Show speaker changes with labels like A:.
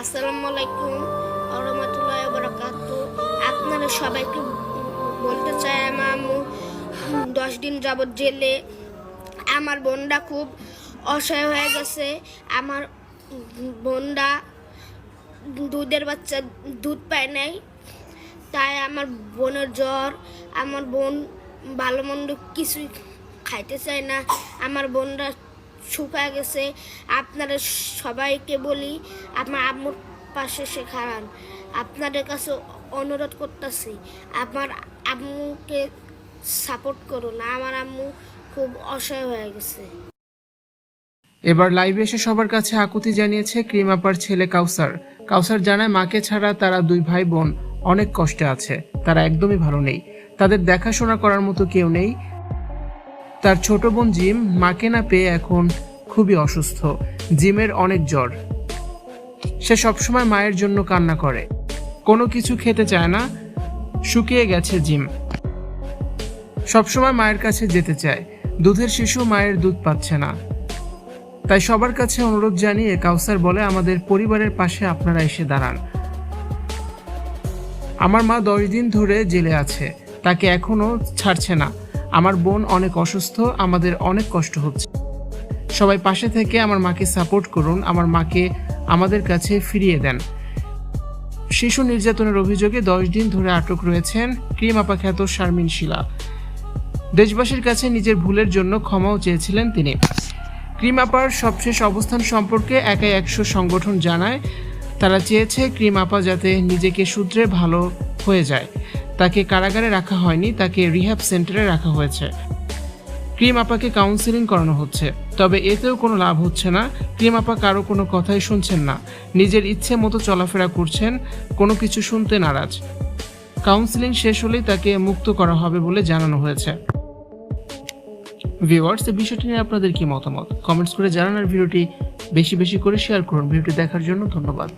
A: আসসালামু আলাইকুম রহমতুল্লাহ বরকাত আপনারা সবাইকে বলতে চাই, আমার দশ দিন যাবৎ জেলে। আমার বোনটা খুব অসহায় হয়ে গেছে। আমার বোনটা দুধের বাচ্চা, দুধ পায় নাই। তাই আমার বোনের জ্বর, আমার বোন ভালো মন্দ কিছুই খাইতে চায় না। আমার বোনরা শুকায় গেছে। আপনারা সবাইকে বলি, আমার আম্মুর পাশে সে আপনাদের কাছে অনুরোধ করতেছি, আমার আম্মুকে সাপোর্ট করুন। আমার আম্মু খুব অসহায় হয়ে গেছে।
B: এবার লাইভে এসে সবার কাছে আকুতি জানিয়েছে ক্রিমাপার ছেলে কাউসার। কাউসার জানায়, মাকে ছাড়া তারা দুই ভাই বোন, অনেক কষ্টে আছে। তারা একদমই ভালো নেই। তাদের দেখাশোনা করার মতো কেউ নেই। তার ছোট বোন জিম মাকে না পেয়ে এখন খুবই অসুস্থ। জিমের অনেক জ্বর। সে সবসময় মায়ের জন্য কান্না করে। কোনো কিছু খেতে চায় না। শুকিয়ে গেছে জিম। সবসময় মায়ের কাছে যেতে চায়। দুধের শিশু মায়ের দুধ পাচ্ছে না। তাই সবার কাছে অনুরোধ জানিয়ে কাউসার বলে, আমাদের পরিবারের পাশে আপনারা এসে দাঁড়ান। আমার মা দশ দিন ধরে জেলে আছে। তাকে এখনও ছাড়ছে না। আমার বোন অনেক অসুস্থ, আমাদের অনেক কষ্ট হচ্ছে। সবাই পাশে থেকে আমার মাকে সাপোর্ট করুন, আমার মাকে আমাদের কাছে ফিরিয়ে দেন। শিশু নির্যাতনের অভিযোগে দশ দিন ধরে আটক রয়েছেন ক্রিম আপা খ্যাত শারমিন শিলা। দেশবাসীর কাছে নিজের ভুলের জন্য ক্ষমাও চেয়েছিলেন তিনি। ক্রিম আপার সবশেষ অবস্থান সম্পর্কে একাই একশো সংগঠন জানায়, তারা চেয়েছে ক্রিম আপা যাতে নিজেকে সূত্রে ভালো হয়ে যায়। তাকে কারাগারে রাখা হয়নি, তাকে রিহ্যাব সেন্টারে রাখা হয়েছে। ক্রিম আপাকে কাউন্সিলিং করানো হচ্ছে, তবে এতেও কোনো লাভ হচ্ছে না। ক্রিম আপা কারও কোনো কথাই শুনছেন না। নিজের ইচ্ছে মতো চলাফেরা করছেন, কোনো কিছু শুনতে নারাজ। কাউন্সিলিং শেষ হলেই তাকে মুক্ত করা হবে বলে জানানো হয়েছে। ভিউয়ার্স এই বিষয়টি নিয়ে আপনাদের কি মতামত? কমেন্টস করে জানান আর ভিডিওটি বেশি বেশি করে শেয়ার করুন। ভিডিওটি দেখার জন্য ধন্যবাদ।